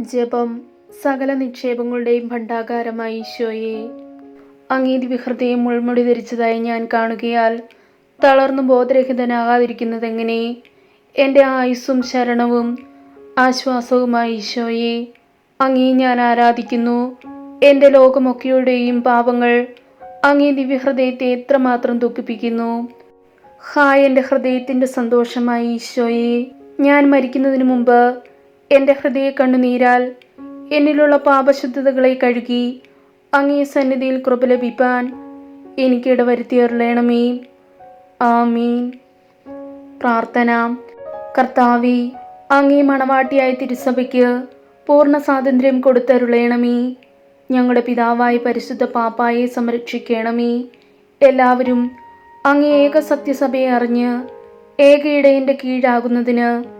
ജപം സകല നിക്ഷേപങ്ങളുടെയും ഭണ്ഡാകാരമായ ഈശോയെ. അങ്ങീതി വിഹൃതയും മുൾമുടി ധരിച്ചതായി ഞാൻ കാണുകയാൽ തളർന്നു ബോധരഹിതനാകാതിരിക്കുന്നതെങ്ങനെ? എന്റെ ആയുസ്സും ശരണവും ആശ്വാസവുമായി ഈശോയെ. അങ്ങേ ഞാൻ ആരാധിക്കുന്നു. എന്റെ ലോകമൊക്കെയുടെയും പാപങ്ങൾ അങ്ങേ ദിവ്യഹൃദയത്തെ എത്രമാത്രം ദുഃഖിപ്പിക്കുന്നു. ഹായ് എന്റെ ഹൃദയത്തിന്റെ സന്തോഷമായി ഈശോയെ. ഞാൻ മരിക്കുന്നതിന് മുമ്പ് എന്റെ ഹൃദയ കണ്ണുനീരാൽ എന്നിലുള്ള പാപശുദ്ധതകളെ കഴുകി അങ്ങേ സന്നിധിയിൽ കൃപ ലഭിപ്പാൻ എനിക്കിട വരുത്തിയറിയണമേ ആമീൻ. പ്രാർത്ഥന. കർത്താവി അങ്ങേ മണവാട്ടിയായ തിരുസഭയ്ക്ക് പൂർണ സ്വാതന്ത്ര്യം കൊടുത്തരുളയണമേ ഞങ്ങളുടെ പിതാവായ പരിശുദ്ധ പാപ്പായെ സംരക്ഷിക്കണമേ. എല്ലാവരും അങ്ങേ ഏക സത്യസഭയെ അറിഞ്ഞ് ഏക ഇടയന്റെ കീഴാകുന്നതിന്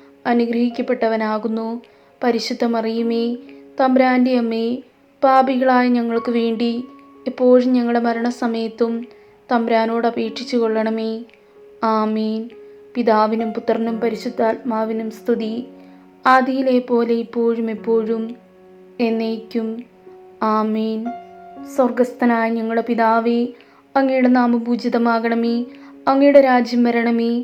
അനുഗ്രഹിക്കപ്പെട്ടവനാകുന്നു. പരിശുദ്ധ മറിയുമേ തമ്പ്രാന്റെ അമ്മേ പാപികളായ ഞങ്ങൾക്ക് വേണ്ടി എപ്പോഴും ഞങ്ങളുടെ മരണസമയത്തും തമ്പ്രാനോട് അപേക്ഷിച്ചു കൊള്ളണമേ. ആമീൻ. പിതാവിനും പുത്രനും പരിശുദ്ധാത്മാവിനും സ്തുതി. ആദിയിലെ പോലെ ഇപ്പോഴും എപ്പോഴും എന്നേക്കും. ആമീൻ. സ്വർഗസ്ഥനായ ഞങ്ങളുടെ പിതാവേ അങ്ങയുടെ നാമം പൂജിതമാകണമേ അങ്ങയുടെ രാജ്യം വരണമേ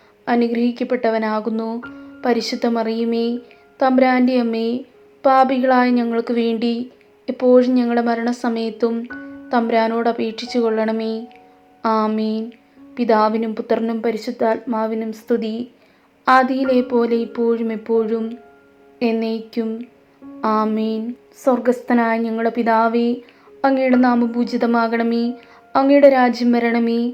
അനുഗ്രഹിക്കപ്പെട്ടവനാകുന്നു. പരിശുദ്ധ മറിയുമേ തമ്പ്രാന്റെ അമ്മേ പാപികളായ ഞങ്ങൾക്ക് വേണ്ടി എപ്പോഴും ഞങ്ങളുടെ മരണസമയത്തും തമ്പ്രാനോട് അപേക്ഷിച്ചു കൊള്ളണമേ. ആമീൻ. പിതാവിനും പുത്രനും പരിശുദ്ധാത്മാവിനും സ്തുതി. ആദിയിലെ പോലെ ഇപ്പോഴും എപ്പോഴും എന്നേക്കും. ആമീൻ. സ്വർഗസ്ഥനായ ഞങ്ങളുടെ പിതാവേ അങ്ങയുടെ നാമം പൂജിതമാകണമേ അങ്ങയുടെ രാജ്യം വരണമേ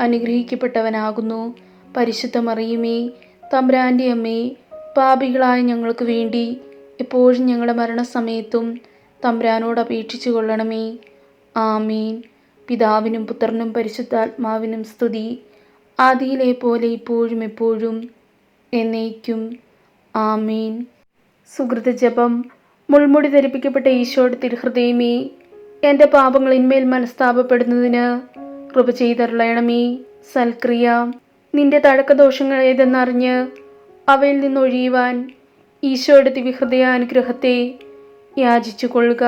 അനുഗ്രഹിക്കപ്പെട്ടവനാകുന്നു. പരിശുദ്ധ മറിയുമേ തമ്പ്രാന്റെ അമ്മേ പാപികളായ ഞങ്ങൾക്ക് വേണ്ടി എപ്പോഴും ഞങ്ങളുടെ മരണസമയത്തും തമ്പ്രാനോട് അപേക്ഷിച്ചു കൊള്ളണമേ. ആമീൻ. പിതാവിനും പുത്രനും പരിശുദ്ധാത്മാവിനും സ്തുതി. ആദിയിലെ പോലെ ഇപ്പോഴും എപ്പോഴും എന്നേക്കും. ആമീൻ. സുഹൃത ജപം. മുൾമുടി ധരിപ്പിക്കപ്പെട്ട ഈശോയുടെ തിരുഹൃദയമേ എന്റെ പാപങ്ങളിന്മേൽ മനസ്താപപ്പെടുന്നതിന് കൃപ ചെയ്തരുളയണമേ സൽക്രിയ. നിന്റെ തഴക്കദോഷങ്ങൾ ഏതെന്നറിഞ്ഞ് അവയിൽ നിന്നൊഴിയുവാൻ ഈശോയുടെ ദിവ്യഹൃദയാനുഗ്രഹത്തെ യാചിച്ചു കൊള്ളുക